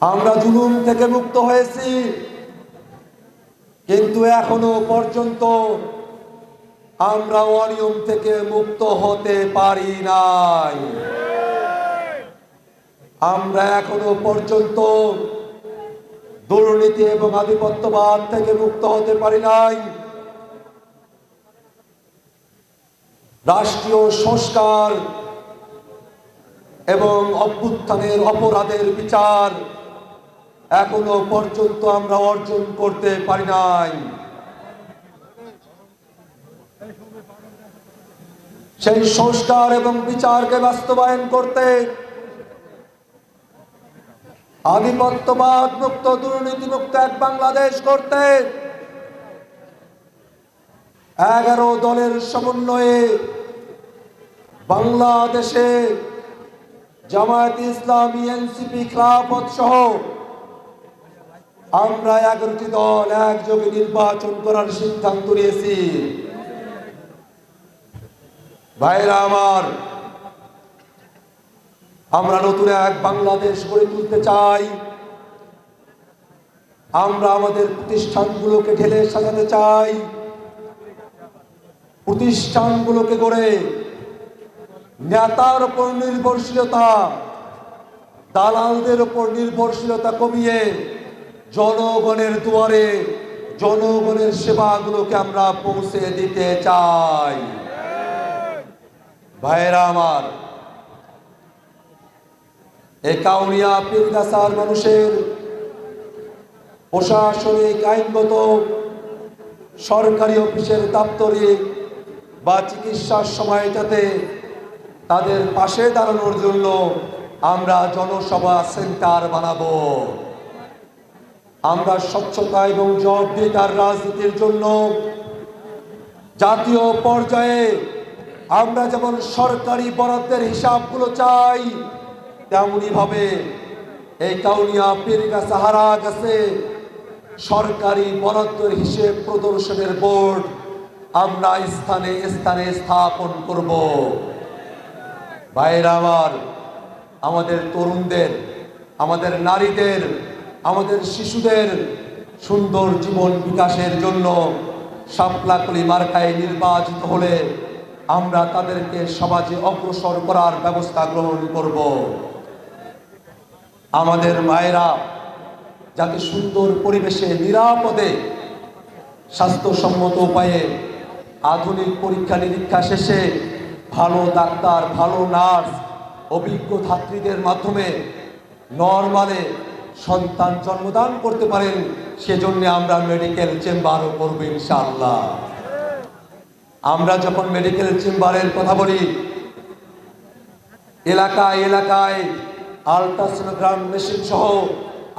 আমরা জুলুম থেকে মুক্ত হয়েছি, কিন্তু এখনও পর্যন্ত আমরা অনিয়ম থেকে মুক্ত হতে পারি নাই। আমরা এখনও পর্যন্ত দুর্নীতি এবং আধিপত্যবাদ থেকে মুক্ত হতে পারি নাই। রাষ্ট্রীয় সংস্কার এবং অভ্যুত্থানের অপরাধের বিচার এখনও পর্যন্ত আমরা অর্জন করতে পারি নাই। সেই সংস্কার এবং বিচারকে বাস্তবায়ন করতে আধিপত্যবাদ মুক্ত দুর্নীতি মুক্ত এক বাংলাদেশ করতে এগারো দলের সমন্বয়ে বাংলাদেশে জামায়াত ইসলামী, এনসিপি, খেলাফত সহ আমরা এগারোটি দল একযোগে নির্বাচন করার সিদ্ধান্ত নিয়েছি। ভাইরা আমার, আমরা নতুন এক বাংলাদেশ গড়ে তুলতে চাই। আমরা আমাদের প্রতিষ্ঠানগুলোকে ঢেলে সাজাতে চাই। প্রতিষ্ঠানগুলোকে গড়ে নেতার উপর নির্ভরশীলতা, দালালদের উপর নির্ভরশীলতা কমিয়ে জনগণের দুয়ারে জনগণের সেবাগুলোকে আমরা পৌঁছে দিতে চাই। ভাইরা আমার, এই কাউরিয়া পীরগাছার মানুষের প্রশাসনিক আইনগত সরকারি অফিসের দাপ্তরিক বা চিকিৎসার সময় যাতে তাদের পাশে দাঁড়ানোর জন্য আমরা জনসভা সেন্টার বানাবো। আমরা স্বচ্ছতা এবং জবাবদিহিতার রাজনীতির জন্য জাতীয় পর্যায়ে আমরা যেমন সরকারি বরাদ্দের হিসাবগুলো চাই তেমনি ভাবে এই কাউনিয়া পীরগা সাহারা গেছে। সরকারি বরাদ্দের হিসেব প্রদর্শনের বোর্ড আমরা স্থানে স্থানে স্থাপন করব। ভাইরা আমার, আমাদের তরুণদের, আমাদের নারীদের আমাদের শিশুদের সুন্দর জীবন বিকাশের জন্য সাপলাকলি মার্কায় নির্বাচিত হলে আমরা তাদেরকে সমাজে অগ্রসর করার ব্যবস্থা গ্রহণ করব। আমাদের মায়েরা যাতে সুন্দর পরিবেশে, নিরাপদে স্বাস্থ্যসম্মত উপায়ে আধুনিক পরীক্ষা নিরীক্ষা শেষে ভালো ডাক্তার, ভালো নার্স, অভিজ্ঞ ছাত্রীদের মাধ্যমে নর্মালে সন্তান জন্মদান করতে পারেন, সেজন্য আমরা মেডিকেল চেম্বারও করব ইনশাআল্লাহ। আমরা যখন মেডিকেল চেম্বারের কথা বলি, এলাকায় এলাকায় আলট্রাসোনোগ্রাম মেশিন সহ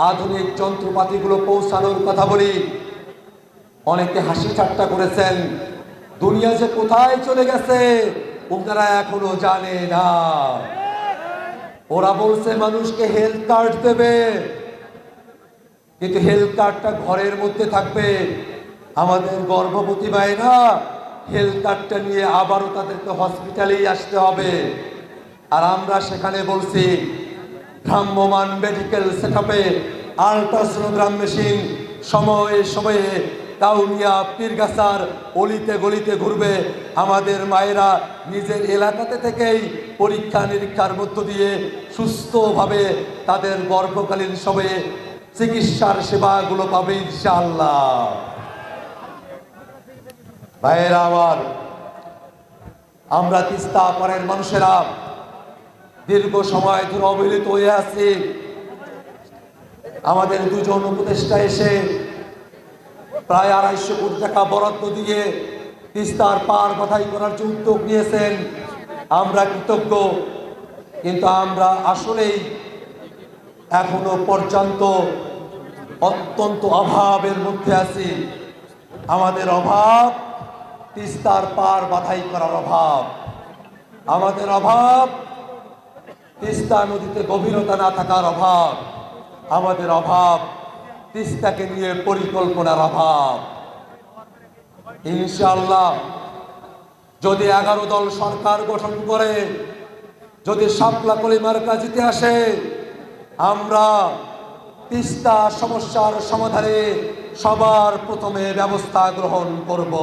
আধুনিক যন্ত্রপাতিগুলো পৌঁছানোর কথা বলি, অনেকে হাসি ঠাট্টা করেছেন, দুনিয়া যে কোথায় চলে গেছে, ওনারা এখনও জানে না। ওরা বলছে, মানুষকে হেলথ কার্ড দেবে। কিন্তু হেলথ কার্ডটা ঘরের মধ্যে থাকবে। আমাদের গর্ভবতী মায়েরা হেলথ কার্ডটা নিয়ে আবারও তাদেরকে হসপিটালেই আসতে হবে। আর আমরা সেখানে বলছি ভ্রাম্যমান মেডিকেল সেট আপে আলট্রাসোনোগ্রাম মেশিন সময়ে সময়ে কাউনিয়া পীরগাছার অলিতে গলিতে ঘুরবে। আমাদের মায়েরা নিজের এলাকাতে থেকেই পরীক্ষা নিরীক্ষার মধ্য দিয়ে সুস্থভাবে তাদের গর্ভকালীন সময়ে চিকিৎসার সেবাগুলো পাবে ইনশাআল্লাহ। ভাইয়েরা আমার, আমরা তিস্তা পাড়ের মানুষেরা দীর্ঘ সময় ধরে অবহেলিত হয়ে আছি। আমাদের দুজন উপদেষ্টা এসে প্রায় আড়াইশো কোটি টাকা বরাদ্দ দিয়ে তিস্তার পার বাধাই করার যে উদ্যোগ নিয়েছেন, আমরা কৃতজ্ঞ। কিন্তু আমরা আসলেই এখনও পর্যন্ত অত্যন্ত অভাবের মধ্যে আছি। আমাদের অভাব, তিস্তার পার বাধাই করার অভাব। আমাদের অভাব, তিস্তা নদীতে গভীরতা না থাকার অভাব। আমাদের অভাব, তিস্তাকে নিয়ে পরিকল্পনার অভাব। ইনশাল্লাহ যদি এগারো দল সরকার গঠন করে, যদি সাপলা কলিমার কাজিতে আসে আমরা তিস্তা সমস্যার সমাধানে সবার প্রথমে ব্যবস্থা গ্রহণ করব।